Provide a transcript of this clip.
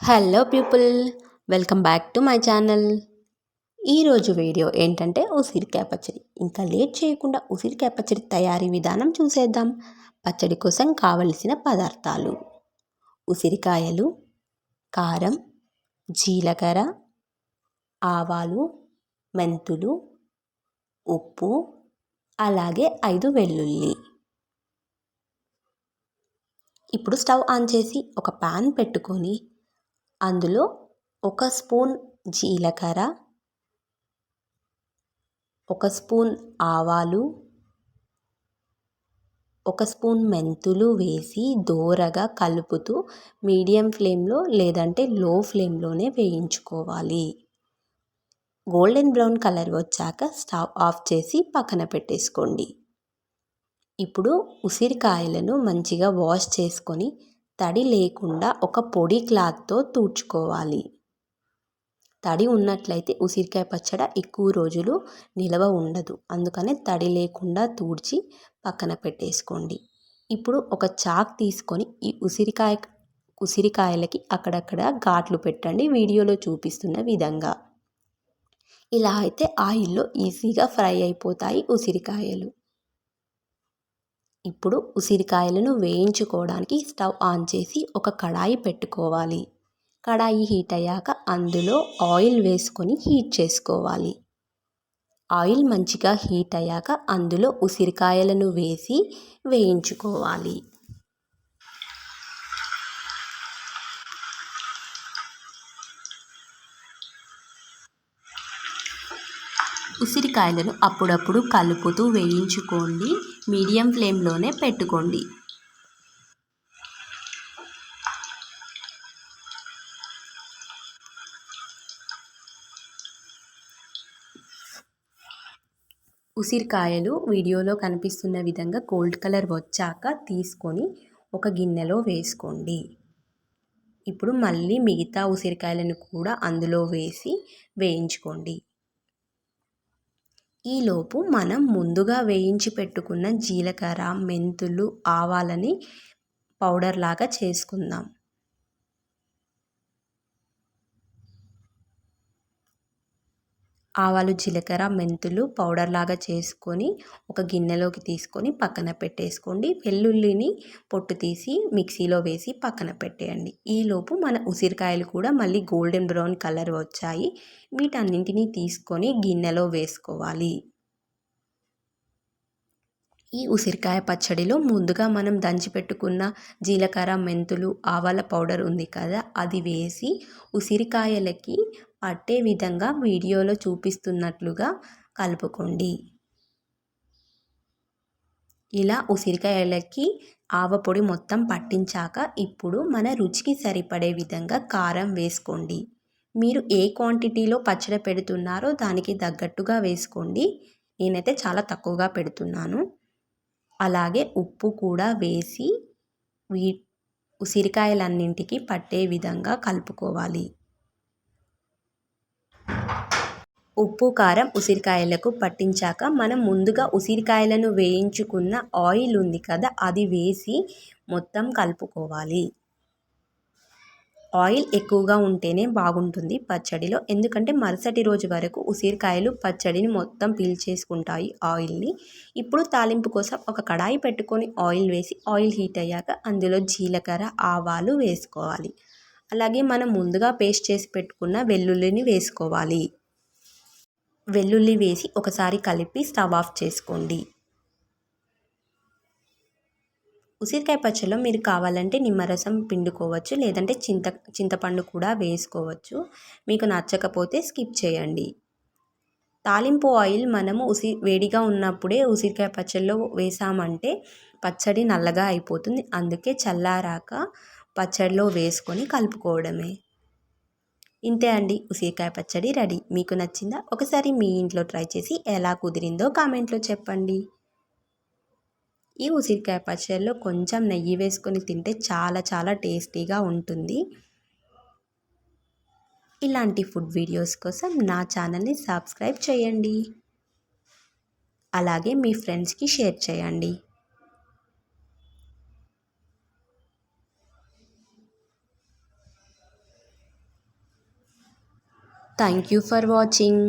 Hello people welcome back to my channel ఈరోజు video ఏంటంటే ఉసిరికాయ పచ్చడి ఇంకా లేట్ చేయకుండా ఉసిరికాయ పచ్చడి తయారీ విధానం చూసేద్దాం. పచ్చడి కోసం కావలసిన పదార్థాలు. ఉసిరికాయలు కారం జీలకర్ర ఆవాలు మెంతులు ఉప్పు అలాగే ఐదు వెల్లుల్లి. ఇప్పుడు స్టవ్ ఆన్ చేసి ఒక పాన్ పెట్టుకొని అందులో ఒక స్పూన్ జీలకర్ర ఒక స్పూన్ ఆవాలు ఒక స్పూన్ మెంతులు వేసి దోరగా కలుపుతూ మీడియం ఫ్లేమ్లో లేదంటే లో ఫ్లేమ్లోనే వేయించుకోవాలి. గోల్డెన్ బ్రౌన్ కలర్ వచ్చాక స్టవ్ ఆఫ్ చేసి పక్కన పెట్టేసుకోండి. ఇప్పుడు ఉసిరికాయలను మంచిగా వాష్ చేసుకొని తడి లేకుండా ఒక పొడి క్లాత్తో తుడుచుకోవాలి. తడి ఉన్నట్లయితే ఉసిరికాయ పచ్చడ ఎక్కువ రోజులు నిలవ ఉండదు. అందుకనే తడి లేకుండా తూడ్చి పక్కన పెట్టేసుకోండి. ఇప్పుడు ఒక చాక్ తీసుకొని ఈ ఉసిరికాయ ఉసిరికాయలకి అక్కడక్కడ ఘాట్లు పెట్టండి. వీడియోలో చూపిస్తున్న విధంగా. ఇలా అయితే ఆయిల్లో ఈజీగా ఫ్రై అయిపోతాయి ఉసిరికాయలు. ఇప్పుడు ఉసిరికాయలను వేయించుకోవడానికి స్టవ్ ఆన్ చేసి ఒక కడాయి పెట్టుకోవాలి. కడాయి హీట్ అయ్యాక అందులో ఆయిల్ వేసుకొని హీట్ చేసుకోవాలి. ఆయిల్ మంచిగా హీట్ అయ్యాక అందులో ఉసిరికాయలను వేసి వేయించుకోవాలి. ఉసిరికాయలను అప్పుడప్పుడు కలుపుతూ వేయించుకోండి. మీడియం ఫ్లేమ్లోనే పెట్టుకోండి. ఉసిరికాయలు వీడియోలో కనిపిస్తున్న విధంగా గోల్డ్ కలర్ వచ్చాక తీసుకొని ఒక గిన్నెలో వేసుకోండి. ఇప్పుడు మళ్ళీ మిగతా ఉసిరికాయలను కూడా అందులో వేసి వేయించుకోండి. ఈలోపు మనం ముందుగా వేయించి పెట్టుకున్న జీలకర్ర మెంతులు ఆవాలని పౌడర్ లాగా చేసుకుందాం. ఆవాలు జీలకర్ర మెంతులు పౌడర్ లాగా చేసుకొని ఒక గిన్నెలోకి తీసుకొని పక్కన పెట్టేసుకోండి. వెల్లుల్లిని పొట్టు తీసి మిక్సీలో వేసి పక్కన పెట్టేయండి. ఈలోపు మన ఉసిరికాయలు కూడా మళ్ళీ గోల్డెన్ బ్రౌన్ కలర్ వచ్చాయి. వీటన్నింటినీ తీసుకొని గిన్నెలో వేసుకోవాలి. ఈ ఉసిరికాయ పచ్చడిలో ముందుగా మనం దంచిపెట్టుకున్న జీలకర్ర మెంతులు ఆవాల పౌడర్ ఉంది కదా అది వేసి ఉసిరికాయలకి పట్టే విధంగా వీడియోలో చూపిస్తున్నట్లుగా కలుపుకోండి. ఇలా ఉసిరికాయలకి ఆవపొడి మొత్తం పట్టించాక ఇప్పుడు మన రుచికి సరిపడే విధంగా కారం వేసుకోండి. మీరు ఏ క్వాంటిటీలో పచ్చడి పెడుతున్నారో దానికి తగ్గట్టుగా వేసుకోండి. నేనైతే చాలా తక్కువగా పెడుతున్నాను. అలాగే ఉప్పు కూడా వేసి వీ ఉసిరికాయలన్నింటికి పట్టే విధంగా కలుపుకోవాలి. ఉప్పు కారం ఉసిరికాయలకు పట్టించాక మనం ముందుగా ఉసిరికాయలను వేయించుకున్న ఆయిల్ ఉంది కదా అది వేసి మొత్తం కలుపుకోవాలి. ఆయిల్ ఎక్కువగా ఉంటేనే బాగుంటుంది పచ్చడిలో. ఎందుకంటే మరుసటి రోజు వరకు ఉసిరికాయలు పచ్చడిని మొత్తం పీల్చేసుకుంటాయి ఆయిల్ని. ఇప్పుడు తాలింపు కోసం ఒక కడాయి పెట్టుకొని ఆయిల్ వేసి ఆయిల్ హీట్ అయ్యాక అందులో జీలకర్ర ఆవాలు వేసుకోవాలి. అలాగే మనం ముందుగా పేస్ట్ చేసి పెట్టుకున్న వెల్లుల్లిని వేసుకోవాలి. వెల్లుల్లి వేసి ఒకసారి కలిపి స్టవ్ ఆఫ్ చేసుకోండి. ఉసిరికాయ పచ్చడిలో మీరు కావాలంటే నిమ్మరసం పిండుకోవచ్చు లేదంటే చింత చింతపండు కూడా వేసుకోవచ్చు. మీకు నచ్చకపోతే స్కిప్ చేయండి. తాలింపు ఆయిల్ మనము ఉసి వేడిగా ఉన్నప్పుడే ఉసిరికాయ పచ్చడిలో వేసామంటే పచ్చడి నల్లగా అయిపోతుంది. అందుకే చల్లారాక పచ్చడిలో వేసుకొని కలుపుకోవడమే. ఇంతే అండి ఉసిరికాయ పచ్చడి రెడీ. మీకు నచ్చిందా? ఒకసారి మీ ఇంట్లో ట్రై చేసి ఎలా కుదిరిందో కామెంట్లో చెప్పండి. ఈ ఉసిరికాయ పచ్చడిలో కొంచెం నెయ్యి వేసుకొని తింటే చాలా చాలా టేస్టీగా ఉంటుంది. ఇలాంటి ఫుడ్ వీడియోస్ కోసం నా ఛానల్ని సబ్స్క్రైబ్ చేయండి. అలాగే మీ ఫ్రెండ్స్కి షేర్ చేయండి. Thank you for watching.